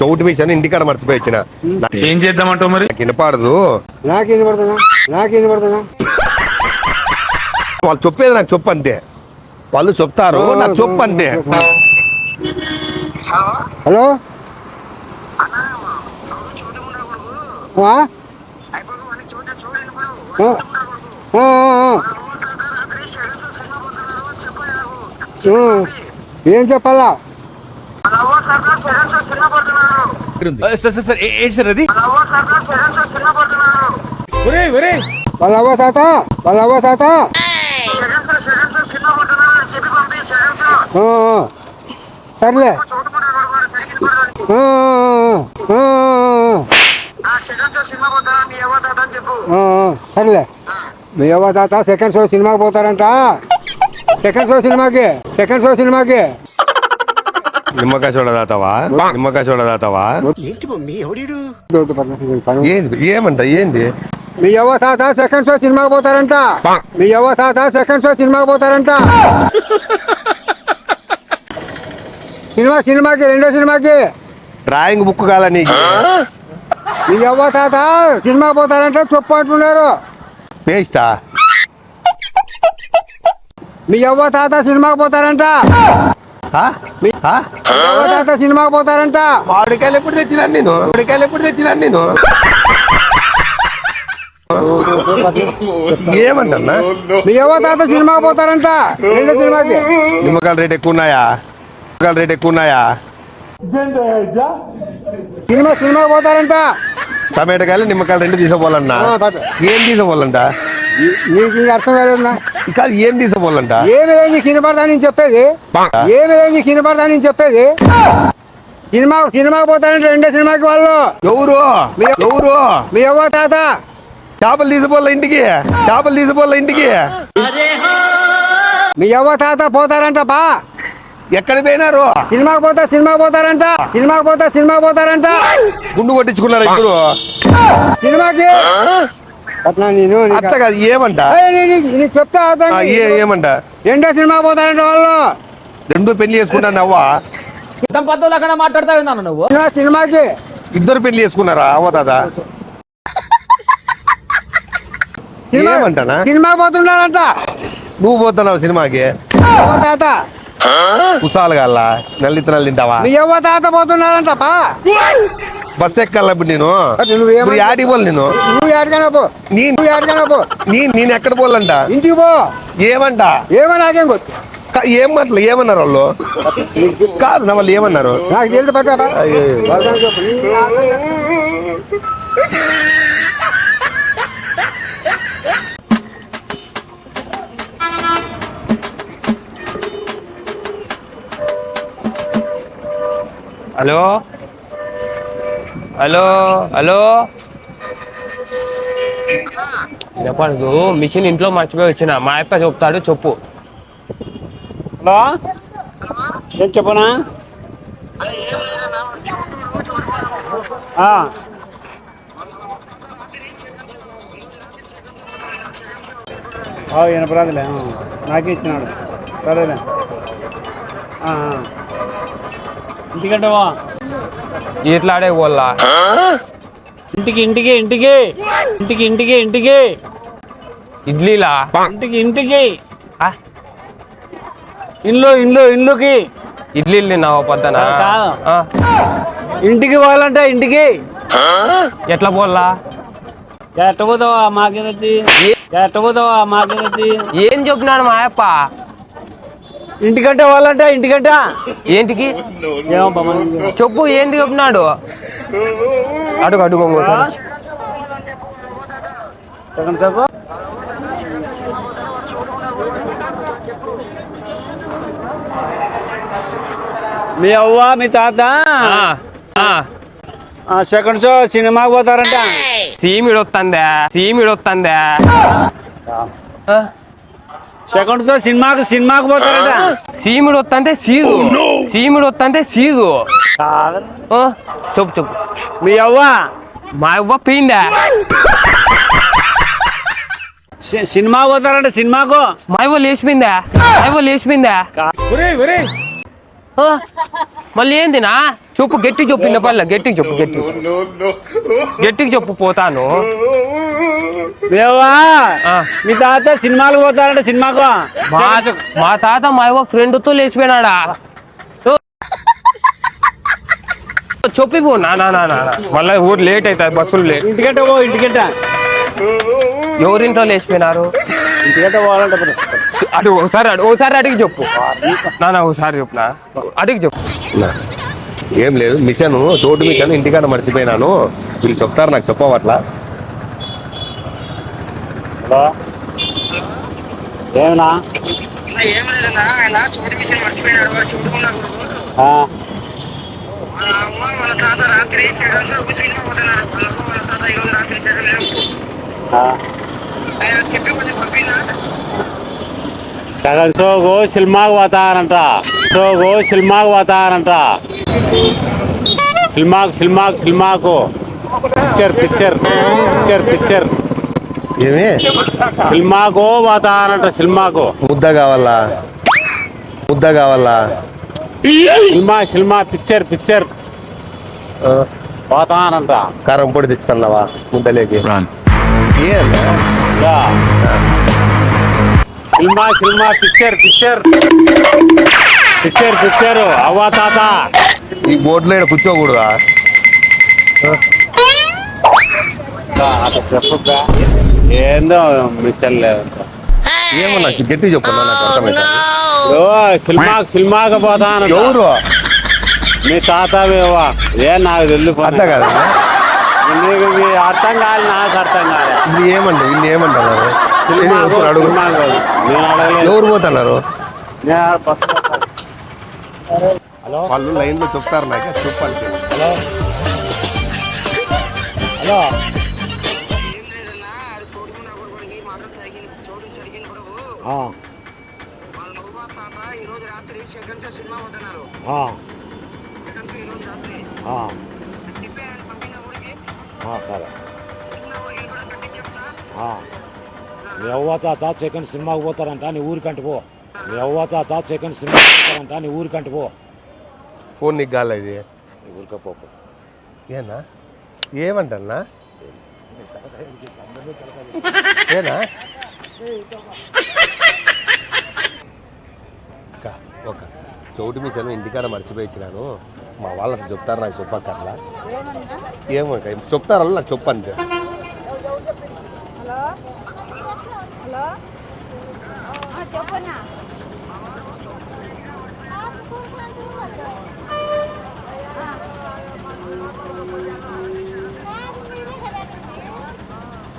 చౌటి వేసాను ఇంటికాడ మర్చిపోయి వచ్చిన. ఏం చేద్దామంటావు మరి? నాకు వినపాడదు. నాకు వినపడుతున్నా నాకు వినపడుతున్నా వాళ్ళు చెప్పేది నాకు చెప్పు అంతే వాళ్ళు చెప్తారు నాకు చెప్పు అంతే హలో. ఏం చెప్పాలా? సార్ సార్ సార్ ఏంటి సార్ అది? వాళ్ళ అవ్వ తాత వాళ్ళ అవ్వ తాత. సర్లే. సర్లే. మీ అవ్వ తాత సెకండ్ షో సినిమాకి పోతారంట. సెకండ్ షో సినిమాకి సెకండ్ షో సినిమాకి. నిమ్మకాయ చూడ దాతావా నిమ్మకాయ చూడ దాతావా దొడ్డు పక్కన పని. ఏంది ఏమంట ఏంది? మీ అవ్వ తాత సెకండ్ షో సినిమాకి పోతారంట. మీ అవ్వ తాత సెకండ్ షో సినిమాకి పోతారంట. సినిమా సినిమాకి రెండో సినిమాకి. డ్రాయింగ్ బుక్ కాల నీకు? మీ అవ్వ తాత సినిమా పోతారంట చెప్పు అంటున్నారు. పేస్టా? మీ అవ్వ తాత సినిమాకి పోతారంట. సినిమాకి పోతారంట? మామిడికాయలు ఎప్పుడు తెచ్చినాను నేను? మామిడికాయలు ఎప్పుడు తెచ్చినాను నేను? ఏమంటన్నా? అవ్వ తాత సినిమాకి పోతారంట? రెండో సినిమాకి నిమ్మకాయల రేట్ ఎక్కువ ఉన్నాయా? నిమ్మకాయల రేట్ ఎక్కువ ఉన్నాయా? సినిమా సినిమాకి పోతారంట. టమాటకాయలు నిమ్మకాయలు రెండు తీసుకోవాలన్నా. ఏం తీసుకోవాలంట? నీకు అర్థం కాలేదన్నా కాదు ఏం తీసుకోవాలంట? ఏమి ఏంది కినపడతా నేను చెప్పేది? ఏమి ఏంది కినపడతా నేను చెప్పేది? సినిమా సినిమాకి పోతారంట రెండో సినిమాకి వాళ్ళు. ఎవరు? ఎవరు? మీ అవ్వ తాత? చేపలు తీసుకోవాల ఇంటికి? చేపలు తీసుకోవాల ఇంటికి? మీ అవ్వ తాత పోతారంట బా ఎక్కడ పోయినారు? సినిమాకి పోతా సినిమాకి పోతారంట. సినిమాకి పోతా సినిమాకి పోతారంట. గుండు కొట్టించుకున్నారు ఇద్దరు? సినిమాకి? అట్లా నేను అత్త కాదు ఏమంట? చెప్తా ఏమంట? రెండో సినిమా పోతారంట వాళ్ళు. రెండు పెళ్ళి చేసుకుంటాను అవ్వ సినిమా సినిమాకి. ఇద్దరు పెళ్ళి చేసుకున్నారా? అవ్వ తాత? సినిమా ఏమంటానా? సినిమా పోతున్నారంట. నువ్వు పోతున్నావు సినిమాకి? అవ్వ తాత. కుసాలు గల్లా? నల్లిత్తనాలు తింటావా? మీ అవ్వ తాత పోతున్నారంట బా బస్ ఎక్కాలి నేను? నువ్వు పోల్ నేను? నువ్వు యాడికైనా నీ నువ్వు పో. నీ నేను ఎక్కడ పోలంట ఇంటికి పో. ఏమంట? ఏమన్నా ఏం మాటలు? ఏమన్నారు వాళ్ళు? కాదు నా వాళ్ళు ఏమన్నారు? నాకు తెలియదు హలో హలో హలో. వినపడదు మిషన్ ఇంట్లో మర్చిపోయి వచ్చిన. మా అప్ప చెప్తాడు చెప్పు. హలో? ఏం చెప్పనా? ఆ. ఆ, వినపరాదులే నాకే ఇచ్చినాడు. సరేలే. ఆ, ఇట్లా ఆడే పోల్లా ఇంటికి ఇంటికి ఇంటికి. ఇంటికి ఇంటికి ఇంటికి. ఇడ్లీలా? ఇంటికి ఇంటికి. ఇల్లు ఇల్లు ఇల్లుకి. ఇడ్లీలు తిన్నావా పొద్దున? ఇంటికి పోవాలంటే ఇంటికి. ఎట్లా పోల్లా ఎట్ట పోతావా మాకేదొచ్చి? ఏ- ఎట్ట పోతావా మాకేదొచ్చి? ఏం చెప్పినాడు మా అప్ప ఇంటికంటే వాళ్ళంట ఇంటికంట? ఏంటికి. చెప్పు ఏంటి చెప్పినాడు? అడుగు అడుగు చెప్పు. మీ అవ్వ మీ తాత? సెకండ్ షో సినిమాకి పోతారంట. సీమిడి వస్తుందా సీమిడి వస్తుందా ఆ, సెకండ్ షో సినిమాకి సినిమాకి పోతారంట. సీమిడి వస్తుంటే సీదు. సీమిడి వస్తుంటే సీదు. ఆ, చెప్పు చెప్పు. మీ అవ్వ? మా అవ్వ పోయిందా? సి- సినిమా పోతారంట సినిమాకు? మా అవ్వ లేచిపోయిందా? మా అవ్వ లేచిపోయిందా? ఆ? మళ్ళీ ఏందినా చెప్పు గట్టి చెప్పు ఇన్న పల్ల గట్టికి చెప్పు గట్టి గట్టికి చెప్పు పోతాను. మీ తాత సినిమాలు పోతారంట సినిమాకు? మా తాత మా యొక్క ఫ్రెండ్తో లేచిపోయినాడా? ఓ. చెప్పి పో నా నా నా నా నా. మళ్ళీ ఊరు లేట్ అవుతుంది బస్సులు లేట్. ఇంటికంటే పో ఇంటికంట ఎవరింట్లో లేచిపోయినారు. అటు ఒకసారి ఒకసారి అడిగి చెప్పు. నాన్న ఒకసారి చెప్పు నా. అడిగి చెప్పు. నా. ఏం లేదు మిషన్ చోటు మిషన్ ఇంటికాడ మర్చిపోయినాను. వీళ్ళు చెప్తారు నాకు చెప్పవట్లా. హలో? ఏమన్నా? ఏం లేదన్నా ఆయన చోటు విషయం మర్చిపోయినాడు వాడు చూడుకున్నాడు ఆ, వాళ్ళ అమ్మ వాళ్ళ తాత రాత్రి సెకండ్స్ ఒక సినిమా పోతున్నారు. వాళ్ళ అమ్మ వాళ్ళ తాత ఈరోజు రాత్రి సెకండ్ సగం సోగు సినిమాకు పోతారంట సోగు సినిమాకు పోతారంట సినిమాకు సినిమాకు సినిమాకు. Picture picture picture picture. ఏమి? సినిమాకు పోతారంట సినిమాకు. ముద్ద కావాలా? ముద్ద కావాలా? Cinema cinema picture picture. పోతానంట. కారం పొడి తెచ్చావా ముద్దలేకి. ఏం. Cinema cinema picture picture. Picture picture. అవ్వా తాత. ఈ బోట్లో ఈడ కూర్చోకూడదా? అట్లా చెప్పు ఏందో మిషన్ లేదు. ఏమో నాకు గట్టి చెప్పు నాకు అర్థమైతే ఓ సినిమాకు సినిమాకు పోతాను ఎవరు? మీ తాత మేవా ఏ నాకు తెలియదు అట్లా కదా? నీకు మీ అర్థం కాదు నాకు అర్థం కాదు ఇది ఏమంటారు వీళ్ళు ఏమంటున్నారు? ఇది సినిమాకు ఎవరు అడుగు? సినిమాకు. నేను అడగలేదు. ఎవరు పోతున్నారు? నేను బస్సు పోతాను. వాళ్ళు లైన్లో చెప్తారు నాకు చెప్పాలి హలో? ఈరోజు రాత్రి సెకండ్ సినిమా ఆ, సెకండ్ ఈరోజు రాత్రి ఆ, చెప్పి ఆయన పంపిన ఊరికి ఆ, సరే. మీ అవ్వ తాత సెకండ్ సినిమాకి పోతారంట నీ ఊరికంట పో. మీ అవ్వ తాత సెకండ్ సినిమాకి పోతారంట నీ ఊరికంట పో. ఫోన్ నీకు గాల ఇది. నీ ఊరికే పో పో. ఏనా? ఏమంటన్నా? ఏనా? ఒక. చోటు మిషన్ ఇంటికాడ మర్చిపోయించినాను మా వాళ్ళకి చెప్తారు నాకు చెప్పక్కర్లా. ఏమో అక్క, చెప్తారు వాళ్ళు నాకు చెప్పు అంతే హలో? హలో ఆ, చెప్పన్నా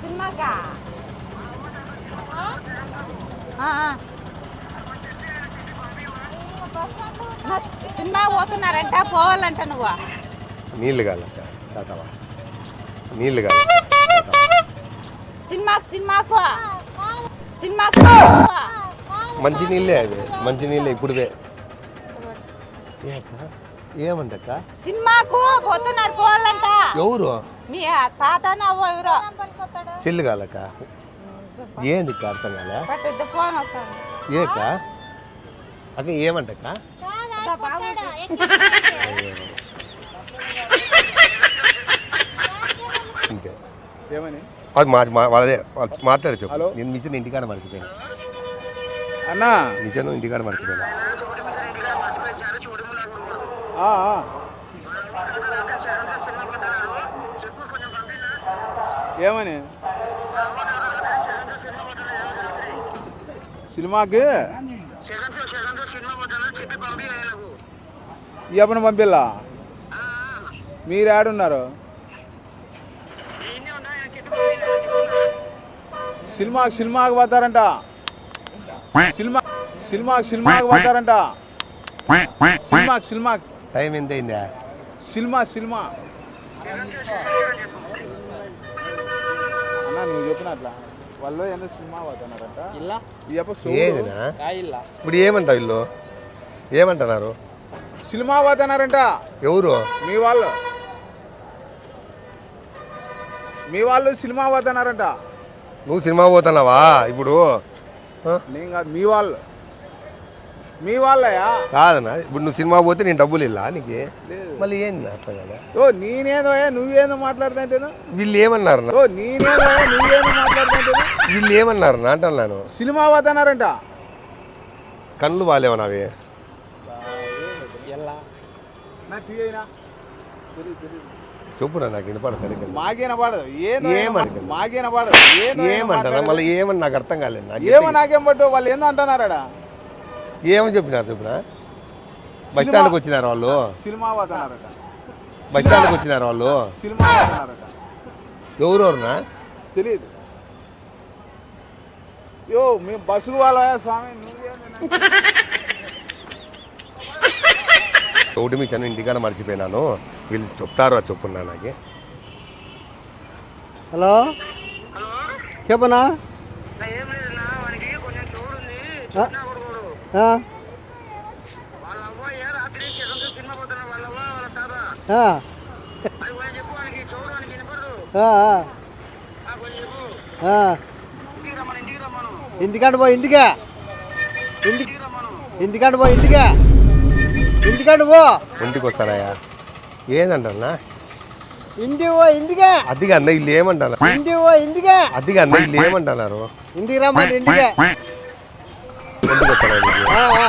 సినిమాకా ఆ, ఆ. నా సినిమా పోతున్నారంట పోవాలంట నువ్వు. నీళ్ళు కాలక్క తాతవా నీళ్ళు కాదు సినిమాకు సినిమాకు సినిమాకు మంచి నీళ్ళే అవి. మంచి నీళ్ళే ఇప్పుడువే. ఏ అక్క? ఏమంటక్క? సినిమాకు పోతున్నారు పోవాలంట. ఎవరు? మీ తాత నవ్వు ఎవరో. సెల్లు కాలక్క ఏంది అక్క అర్థం కాలే? వస్తాను ఏక అక్క ఏమంటక్క. అంతే ఏమని? అది మా మా- వాళ్ళదే. వాళ్ళు మాట్లాడి చెప్పు? నేను మిషన్ ఇంటికాడ మర్చిపోయాను. అన్నా? మిషన్ ఇంటికాడ మర్చిపోయాను. చోటు మిషన్ ఇంటికాడ మర్చిపోయించారు చోటు ములా కొడుకు ఆ, ఆ. రాత్రి సెకండ్ సినిమా పోతున్నారు చెప్పు కొంచెం పంపినా ఏమని సెకండ్ సినిమా పోతున్నారు రాత్రి సినిమాకి సెకండ్ సెకండ్ సినిమా పోతున్నారు చెప్పి పంపి ఆయనకు ఈ అప్పని పంపిల్లా మీరు ఆడున్నారు పంపినా సినిమాకి సినిమాకి పోతారంట. సినిమా సినిమాకి సినిమాకి పోతారంట. సినిమాకి సినిమాకి. టైం ఎంత అయిందా? Cinema cinema. అన్న నువ్వు చెప్పినట్లా. వాళ్ళు ఎంత సినిమా పోతున్నారంట. ఏదినా? ఇప్పుడు ఏమంటావు ఇల్లు? ఏమంటున్నారు? సినిమా పోతున్నారంట. ఎవరు? మీ వాళ్ళు. మీ వాళ్ళు సినిమా పోతున్నారంట. నువ్వు సినిమా పోతున్నావా? ఇప్పుడు? నేను కాదు మీ వాళ్ళు. మీ వాళ్ళయా? కాదన్నా ఇప్పుడు నువ్వు సినిమా పోతే నేను డబ్బులు ఇల్లా నీకు? మళ్ళీ ఏంది అర్థం కదా? ఓ నేనేదో నువ్వేందో మాట్లాడుతుంటేను? వీళ్ళు ఏమన్నారు ఓ నేనేదో నువ్వేందో మాట్లాడుతుంటేను? వీళ్ళు ఏమన్నారు అంటున్నాను సినిమా పోతున్నారంట. కళ్ళు బాగాలేవు నావి? చెప్పురా నాకు వినపడ సరిగ్గా. మాకేన పడదు ఏం ఏమనగలరు? మాకేన పడదు ఏందో ఏం ఏమంటారా? మళ్ళీ ఏమని నాకు అర్థం కాలేదు? నాకు ఏమో నాకేం పట్టు వాళ్ళు ఏందో అంటున్నారడా ఏమని చెప్పినారు చెప్పిన బస్ స్టాండ్కి వచ్చినారు వాళ్ళు? సినిమా పోతున్నారట. బస్ స్టాండ్కి వచ్చినారు వాళ్ళు? సినిమా పోతున్నారట. ఎవరెవరునా? తెలియదు యో మేము బస్సులు వాళ్ళయా స్వామి? నువ్వేంది ఒకటి మిషన్ ఇంటికాడ మర్చిపోయినాను. వీళ్ళు చెప్తారు అది చెప్పున్నా నాకు. హలో? చెప్పనా? ఇంటికాడ పో ఇంటికే. ఇంటికాడ పో ఇంటికే. ఇంటికాడ పో. ఒంటికి వస్తానయ్యా. ఏందంటన్నా? ఇంటికి పో ఇంటికే. అదిగా అన్న వీళ్ళు ఏమంటారు ఇంటికి పో ఇంటికే. అదిగా అన్న వీళ్ళు ఏమంటున్నారు ఇంటికి రమ్మంటే ఇంటికే. ఒంటికి వస్తాను ఆ, ఆ.